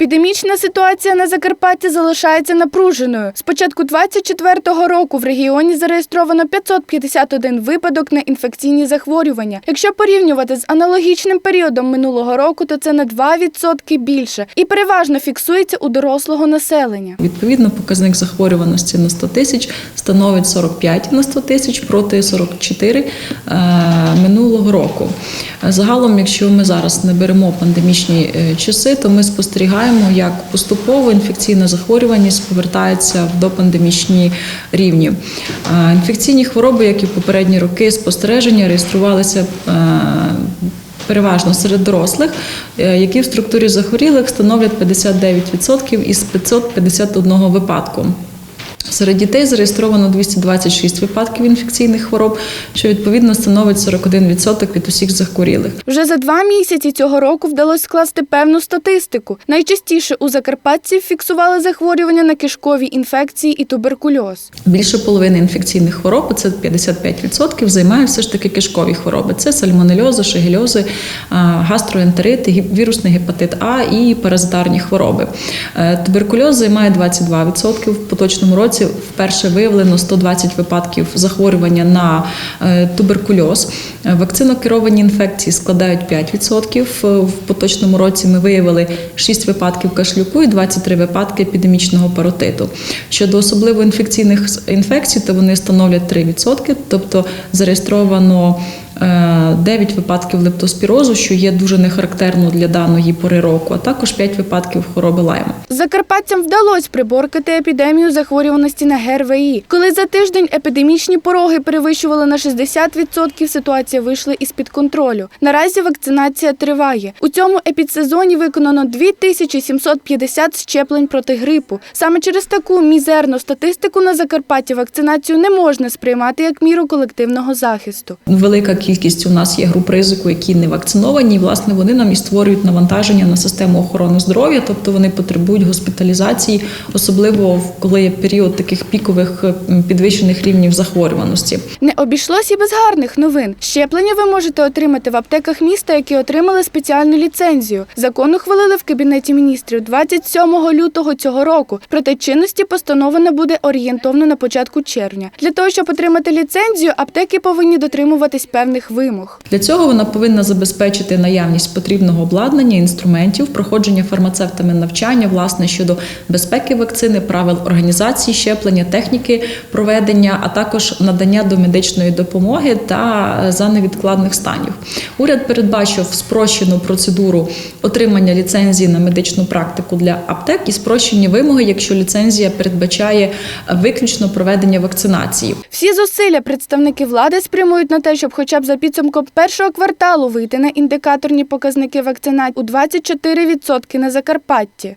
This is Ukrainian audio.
Епідемічна ситуація на Закарпатті залишається напруженою. З початку 24-го року в регіоні зареєстровано 551 випадок на інфекційні захворювання. Якщо порівнювати з аналогічним періодом минулого року, то це на 2% більше і переважно фіксується у дорослого населення. Відповідно, показник захворюваності на 100 тисяч становить 45 на 100 тисяч проти 44 е, минулого року. Загалом, якщо ми зараз не беремо пандемічні е, часи, то ми спостерігаємо, як поступово інфекційна захворюваність повертається в допандемічні рівні. Е, Інфекційні хвороби, як і в попередні роки, спостереження реєструвалися. е, Переважно серед дорослих, які в структурі захворілих становлять 59% із 551 випадку. Серед дітей зареєстровано 226 випадків інфекційних хвороб, що відповідно становить 41% від усіх захворілих. Вже за два місяці цього року вдалося скласти певну статистику. Найчастіше у закарпатців фіксували захворювання на кишкові інфекції і туберкульоз. Більше половини інфекційних хвороб, це 55%, займають все ж таки кишкові хвороби. Це сальмонельози, шегельози, а, гастроентерити, вірусний гепатит А і паразитарні хвороби. Е, Туберкульоз займає 22%. В поточному році вперше виявлено 120 випадків захворювання на е, туберкульоз. Е, Вакцинокеровані інфекції складають 5%. Е, В поточному році ми виявили 6 випадків кашлюку і 23 випадки епідемічного паротиту. Щодо особливо інфекційних інфекцій, то вони становлять 3%, тобто зареєстровано е, 9 випадків лептоспірозу, що є дуже нехарактерно для даної пори року, а також 5 випадків хвороби Лайма. Закарпатцям вдалося приборкати епідемію захворюваності на ГРВІ. Коли за тиждень епідемічні пороги перевищували на 60%, ситуація вийшла із під контролю. Наразі вакцинація триває. У цьому епідсезоні виконано 2750 щеплень проти грипу. Саме через таку мізерну статистику на Закарпатті вакцинацію не можна сприймати як міру колективного захисту. Велика кількість у нас є груп ризику, які не вакциновані. І, власне, вони нам і створюють навантаження на систему охорони здоров'я, тобто вони потребують госпіталізації, особливо коли є період таких пікових підвищених рівнів захворюваності. Не обійшлось і без гарних новин. Щеплення ви можете отримати в аптеках міста, які отримали спеціальну ліцензію. Закон ухвалили в кабінеті міністрів 27 лютого цього року. Проте чинності постанова набуде орієнтовно на початку червня. Для того щоб отримати ліцензію, аптеки повинні дотримуватись певних вимог. Для цього вона повинна забезпечити наявність потрібного обладнання, інструментів, проходження фармацевтами навчання, власне щодо безпеки вакцини, правил організації щеплення, техніки проведення, а також надання домедичної допомоги та е, за невідкладних станів. Уряд передбачив спрощену процедуру отримання ліцензії на медичну практику для аптек і спрощені вимоги, якщо ліцензія передбачає е, виключно проведення вакцинації. Всі зусилля представники влади спрямують на те, щоб хоча б за підсумком першого кварталу вийти на індикаторні показники вакцинації у 24% на Закарпатті.